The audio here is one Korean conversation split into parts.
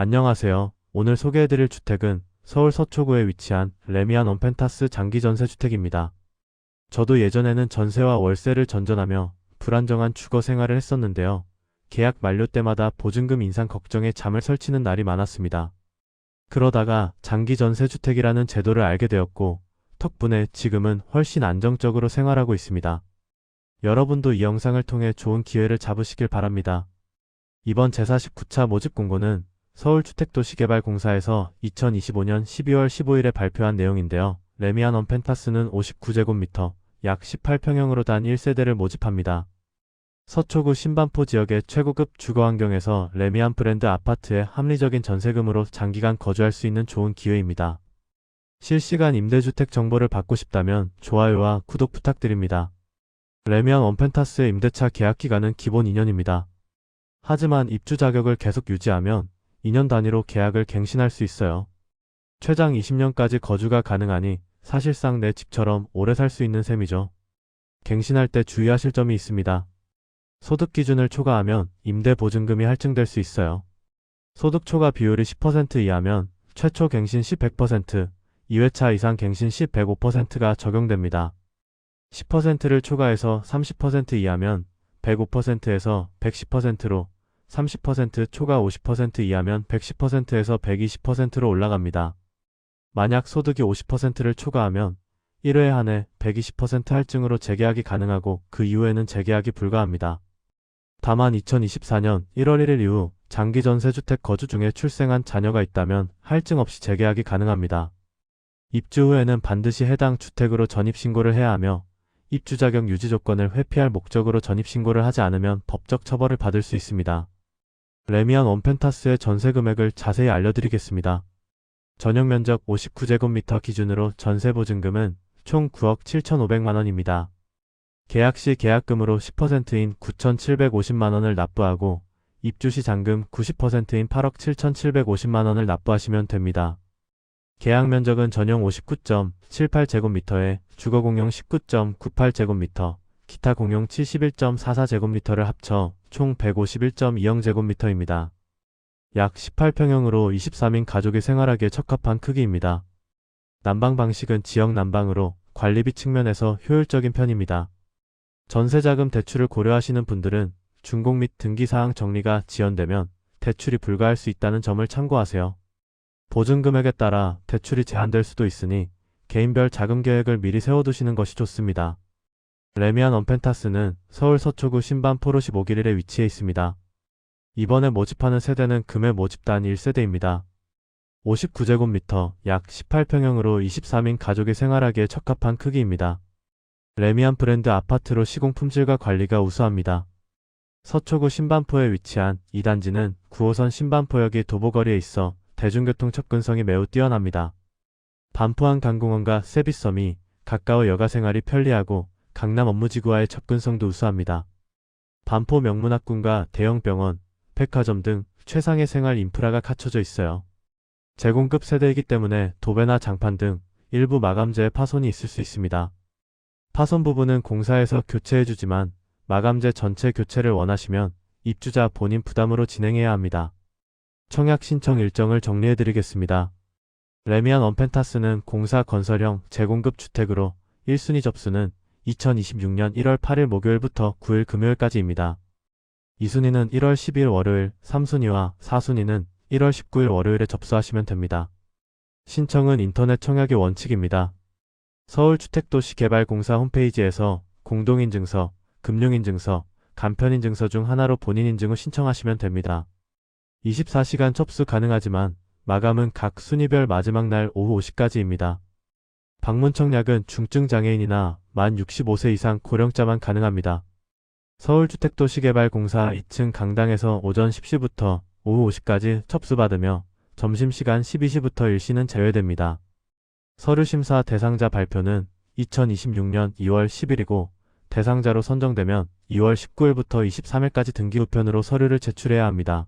안녕하세요. 오늘 소개해드릴 주택은 서울 서초구에 위치한 레미안 언펜타스 장기 전세 주택입니다. 저도 예전에는 전세와 월세를 전전하며 불안정한 주거 생활을 했었는데요. 계약 만료 때마다 보증금 인상 걱정에 잠을 설치는 날이 많았습니다. 그러다가 장기 전세 주택이라는 제도를 알게 되었고 덕분에 지금은 훨씬 안정적으로 생활하고 있습니다. 여러분도 이 영상을 통해 좋은 기회를 잡으시길 바랍니다. 이번 제49차 모집 공고는 서울주택도시개발공사에서 2025년 12월 15일에 발표한 내용인데요. 레미안 언펜타스는 59제곱미터, 약 18평형으로 단 1세대를 모집합니다. 서초구 신반포 지역의 최고급 주거 환경에서 레미안 브랜드 아파트에 합리적인 전세금으로 장기간 거주할 수 있는 좋은 기회입니다. 실시간 임대주택 정보를 받고 싶다면 좋아요와 구독 부탁드립니다. 레미안 원펜타스의 임대차 계약 기간은 기본 2년입니다. 하지만 입주 자격을 계속 유지하면 2년 단위로 계약을 갱신할 수 있어요. 최장 20년까지 거주가 가능하니 사실상 내 집처럼 오래 살 수 있는 셈이죠. 갱신할 때 주의하실 점이 있습니다. 소득 기준을 초과하면 임대 보증금이 할증될 수 있어요. 소득 초과 비율이 10% 이하면 최초 갱신 시 100%, 2회차 이상 갱신 시 105%가 적용됩니다. 10%를 초과해서 30% 이하면 105%에서 110%로 30% 초과 50% 이하면 110%에서 120%로 올라갑니다. 만약 소득이 50%를 초과하면 1회 한해 120% 할증으로 재계약이 가능하고 그 이후에는 재계약이 불가합니다. 다만 2024년 1월 1일 이후 장기 전세주택 거주 중에 출생한 자녀가 있다면 할증 없이 재계약이 가능합니다. 입주 후에는 반드시 해당 주택으로 전입신고를 해야 하며 입주 자격 유지 조건을 회피할 목적으로 전입신고를 하지 않으면 법적 처벌을 받을 수 있습니다. 레미안 원펜타스의 전세 금액을 자세히 알려드리겠습니다. 전용 면적 59제곱미터 기준으로 전세 보증금은 총 9억 7,500만 원입니다. 계약 시 계약금으로 10%인 9,750만 원을 납부하고 입주 시 잔금 90%인 8억 7,750만 원을 납부하시면 됩니다. 계약 면적은 전용 59.78제곱미터에 주거 공용 19.98제곱미터, 기타 공용 71.44제곱미터를 합쳐 총 151.20제곱미터입니다. 약 18평형으로 23인 가족이 생활하기에 적합한 크기입니다. 난방 방식은 지역 난방으로 관리비 측면에서 효율적인 편입니다. 전세자금 대출을 고려하시는 분들은 준공 및 등기사항 정리가 지연되면 대출이 불가할 수 있다는 점을 참고하세요. 보증금액에 따라 대출이 제한될 수도 있으니 개인별 자금 계획을 미리 세워두시는 것이 좋습니다. 레미안 언펜타스는 서울 서초구 신반 포로 15길에 위치해 있습니다. 이번에 모집하는 세대는 금의 모집단 1세대입니다. 59제곱미터, 약 18평형으로 23인 가족이 생활하기에 적합한 크기입니다. 레미안 브랜드 아파트로 시공 품질과 관리가 우수합니다. 서초구 신반포에 위치한 2단지는 9호선 신반포역이 도보거리에 있어 대중교통 접근성이 매우 뛰어납니다. 반포항 강공원과 세비섬이 가까워 여가 생활이 편리하고 강남 업무지구와의 접근성도 우수합니다. 반포 명문학군과 대형 병원, 백화점 등 최상의 생활 인프라가 갖춰져 있어요. 제공급 세대이기 때문에 도배나 장판 등 일부 마감재에 파손이 있을 수 있습니다. 파손 부분은 공사에서 교체해주지만 마감재 전체 교체를 원하시면 입주자 본인 부담으로 진행해야 합니다. 청약 신청 일정을 정리해드리겠습니다. 레미안 언펜타스는 공사 건설형 제공급 주택으로 1순위 접수는 2026년 1월 8일 목요일부터 9일 금요일까지입니다. 2순위는 1월 10일 월요일, 3순위와 4순위는 1월 19일 월요일에 접수하시면 됩니다. 신청은 인터넷 청약의 원칙입니다. 서울주택도시개발공사 홈페이지에서 공동인증서, 금융인증서, 간편인증서 중 하나로 본인 인증 후 신청하시면 됩니다. 24시간 접수 가능하지만 마감은 각 순위별 마지막 날 오후 5시까지입니다. 방문 청약은 중증 장애인이나 만 65세 이상 고령자만 가능합니다. 서울주택도시개발공사 2층 강당에서 오전 10시부터 오후 5시까지 접수받으며 점심시간 12시부터 일시는 제외됩니다. 서류심사 대상자 발표는 2026년 2월 10일이고 대상자로 선정되면 2월 19일부터 23일까지 등기 우편으로 서류를 제출해야 합니다.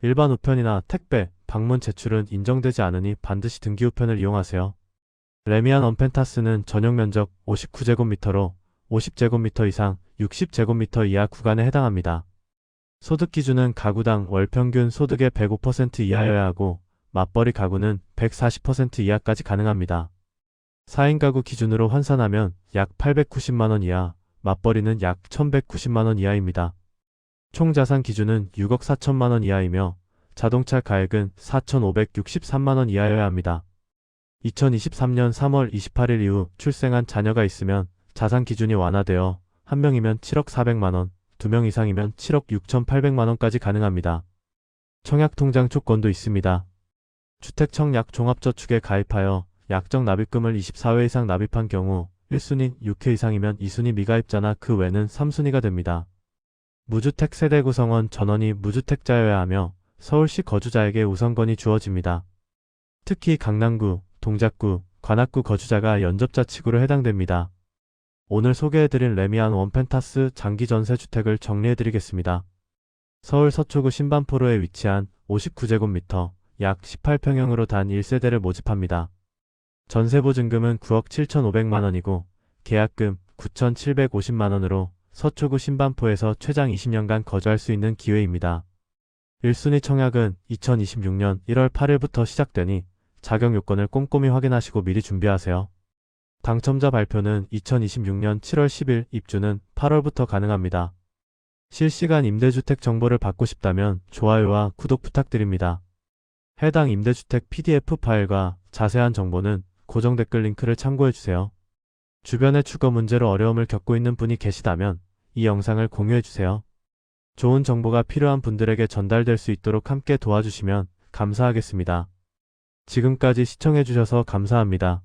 일반 우편이나 택배, 방문 제출은 인정되지 않으니 반드시 등기 우편을 이용하세요. 레미안 언펜타스는 전용 면적 59제곱미터로 50제곱미터 이상 60제곱미터 이하 구간에 해당합니다. 소득 기준은 가구당 월 평균 소득의 105% 이하여야 하고 맞벌이 가구는 140% 이하까지 가능합니다. 4인 가구 기준으로 환산하면 약 890만원 이하, 맞벌이는 약 1190만원 이하입니다. 총 자산 기준은 6억 4천만원 이하이며 자동차 가액은 4,563만원 이하여야 합니다. 2023년 3월 28일 이후 출생한 자녀가 있으면 자산 기준이 완화되어 한 명이면 7억 400만원, 두 명 이상이면 7억 6,800만원까지 가능합니다. 청약통장 조건도 있습니다. 주택청약 종합저축에 가입하여 약정 납입금을 24회 이상 납입한 경우 1순위 6회 이상이면 2순위 미가입자나 그 외는 3순위가 됩니다. 무주택 세대 구성원 전원이 무주택자여야 하며 서울시 거주자에게 우선권이 주어집니다. 특히 강남구, 동작구, 관악구 거주자가 연접자 치구로 해당됩니다. 오늘 소개해드린 레미안 원펜타스 장기 전세 주택을 정리해드리겠습니다. 서울 서초구 신반포로에 위치한 59제곱미터, 약 18평형으로 단 1세대를 모집합니다. 전세 보증금은 9억 7,500만원이고 계약금 9,750만원으로 서초구 신반포에서 최장 20년간 거주할 수 있는 기회입니다. 1순위 청약은 2026년 1월 8일부터 시작되니 자격 요건을 꼼꼼히 확인하시고 미리 준비하세요. 당첨자 발표는 2026년 7월 10일, 입주는 8월부터 가능합니다. 실시간 임대주택 정보를 받고 싶다면 좋아요와 구독 부탁드립니다. 해당 임대주택 PDF 파일과 자세한 정보는 고정 댓글 링크를 참고해주세요. 주변의 주거 문제로 어려움을 겪고 있는 분이 계시다면 이 영상을 공유해주세요. 좋은 정보가 필요한 분들에게 전달될 수 있도록 함께 도와주시면 감사하겠습니다. 지금까지 시청해주셔서 감사합니다.